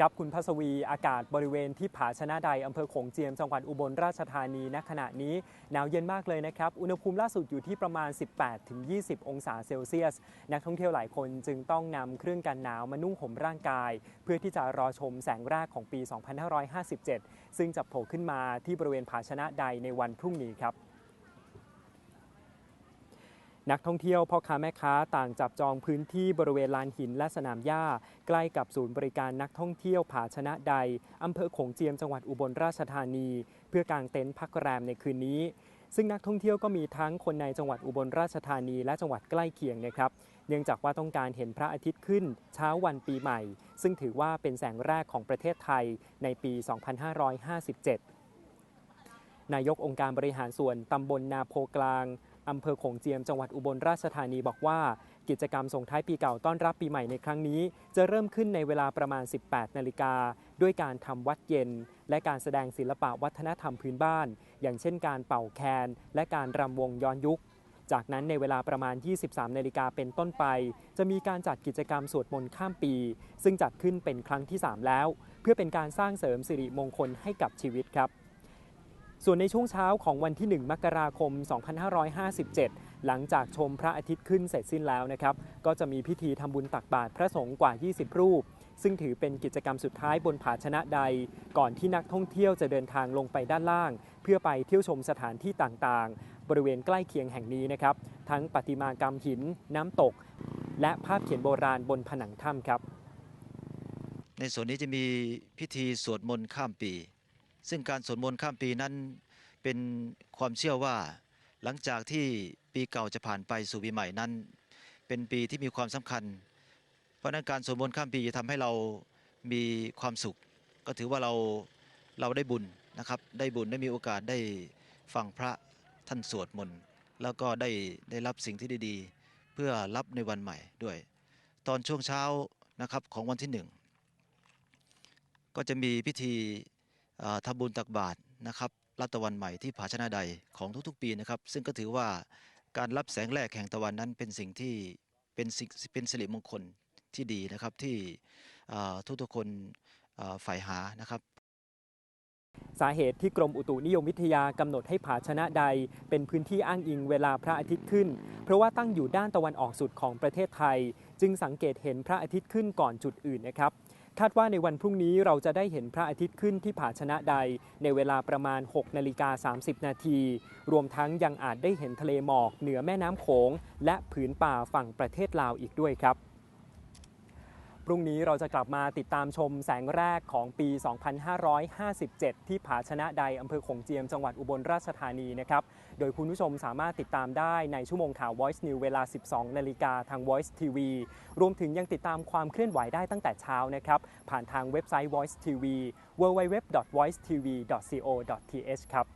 ครับคุณพัสวีอากาศบริเวณที่ผาชนะใดอำเภอโขงเจียมจังหวัดอุบลราชธานีณขณะนี้หนาวเย็นมากเลยนะครับ อุณหภูมิล่าสุดอยู่ที่ประมาณ 18-20 องศาเซลเซียส นักท่องเที่ยวหลายคนจึงต้องนำเครื่องกันหนาวมานุ่งห่มร่างกาย เพื่อที่จะรอชมแสงแรกของปี 2557 ซึ่งจะโผล่ขึ้นมาที่บริเวณผาชนะใดในวันพรุ่งนี้ครับ นักท่องเที่ยวพ่อค้าแม่ค้าต่างจับจองพื้นที่บริเวณลานหินและสนามหญ้า ใกล้กับศูนย์บริการนักท่องเที่ยวผาชนะใดอำเภอโขงเจียมจังหวัดอุบลราชธานี เพื่อกางเต็นท์พักแรมในคืนนี้ ซึ่งนักท่องเที่ยวก็มีทั้งคนในจังหวัดอุบลราชธานีและจังหวัดใกล้เคียงนะครับเนื่องจากว่าต้องการเห็นพระอาทิตย์ขึ้นเช้าวันปีใหม่ ซึ่งถือว่าเป็นแสงแรกของประเทศไทยในปี 2557 นายกองค์การบริหารส่วนตำบลนาโพกลาง อำเภอโขงเจียมจังหวัดอุบลราชธานีบอกว่า กิจกรรมส่งท้ายปีเก่าต้อนรับปีใหม่ในครั้งนี้ จะเริ่มขึ้นในเวลาประมาณ 18 นาฬิกา ด้วยการทำวัดเย็น และการแสดงศิลปะวัฒนธรรมพื้นบ้าน อย่างเช่นการเป่าแคน และการรำวงย้อนยุค จากนั้นในเวลาประมาณ 23 นาฬิกาเป็นต้นไป จะมีการจัดกิจกรรมสวดมนต์ข้ามปี ซึ่งจัดขึ้นเป็นครั้งที่ 3 แล้ว เพื่อเป็นการสร้างเสริมสิริมงคลให้กับชีวิตครับ ส่วนในช่วงเช้าของวันที่ 1 มกราคม 2557 หลังจากชมพระอาทิตย์ขึ้นเสร็จสิ้นแล้วนะครับ ก็จะมีพิธีทำบุญตักบาตรพระสงฆ์กว่า 20 รูป ซึ่งถือเป็นกิจกรรมสุดท้ายบนผาชนะใด ก่อนที่นักท่องเที่ยวจะเดินทางลงไปด้านล่าง เพื่อไปเที่ยวชมสถานที่ต่างๆ บริเวณใกล้เคียงแห่งนี้นะครับ ทั้งประติมากรรมหิน น้ำตก และภาพเขียนโบราณบนผนังถ้ำครับ ในส่วนนี้จะมีพิธีสวดมนต์ข้ามปี ซึ่งการสวดมนต์ข้ามปีนั้นเป็นความเชื่อว่าหลังจากที่ปีเก่าจะผ่านไปสู่ปีใหม่นั้น เป็นปีที่มีความสำคัญ เพราะนั้นการสวดมนต์ข้ามปีจะทำให้เรามีความสุข ก็ถือว่าเราเราได้บุญนะครับ ได้บุญได้มีโอกาสได้ฟังพระท่านสวดมนต์แล้วก็ได้ได้รับสิ่งที่ดีๆ เพื่อรับในวันใหม่ด้วย ตอนช่วงเช้านะครับของวันที่หนึ่งก็จะมีพิธี ทำบุญตักบาตรนะครับรับตะวันใหม่ที่ผาชนะใดของทุกๆปีนะครับ ซึ่งก็ถือว่าการรับแสงแรกแห่งตะวันนั้นเป็นสิ่งที่เป็นสิ่งเป็นสิริมงคลที่ดีนะครับที่ทุกๆคนเอ่อใฝ่หานะครับสาเหตุที่กรมอุตุนิยมวิทยากำหนดให้ผาชนะใด เป็นพื้นที่อ้างอิงเวลาพระอาทิตย์ขึ้น เพราะว่าตั้งอยู่ด้านตะวันออกสุดของประเทศไทย จึงสังเกตเห็นพระอาทิตย์ขึ้นก่อนจุดอื่นนะครับ คาดว่าในวันพรุ่งนี้เราจะได้เห็นพระอาทิตย์ขึ้นที่ผาชนะใด ในเวลาประมาณ 6 นาฬิกา 30 นาที รวมทั้งยังอาจได้เห็นทะเลหมอกเหนือแม่น้ำโขง และผืนป่าฝั่งประเทศลาวอีกด้วยครับ พรุ่งนี้เราจะกลับมาติดตามชมแสงแรกของปี 2557 ที่ผาชนะใดอำเภอโขงเจียมจังหวัดอุบลราชธานีนะครับ โดยคุณผู้ชมสามารถติดตามได้ในชั่วโมงข่าว Voice News เวลา 12 นาฬิกาทาง Voice TV รวมถึงยังติดตามความเคลื่อนไหวได้ตั้งแต่เช้านะครับ ผ่านทางเว็บไซต์ Voice TV www.voicetv.co.th ครับ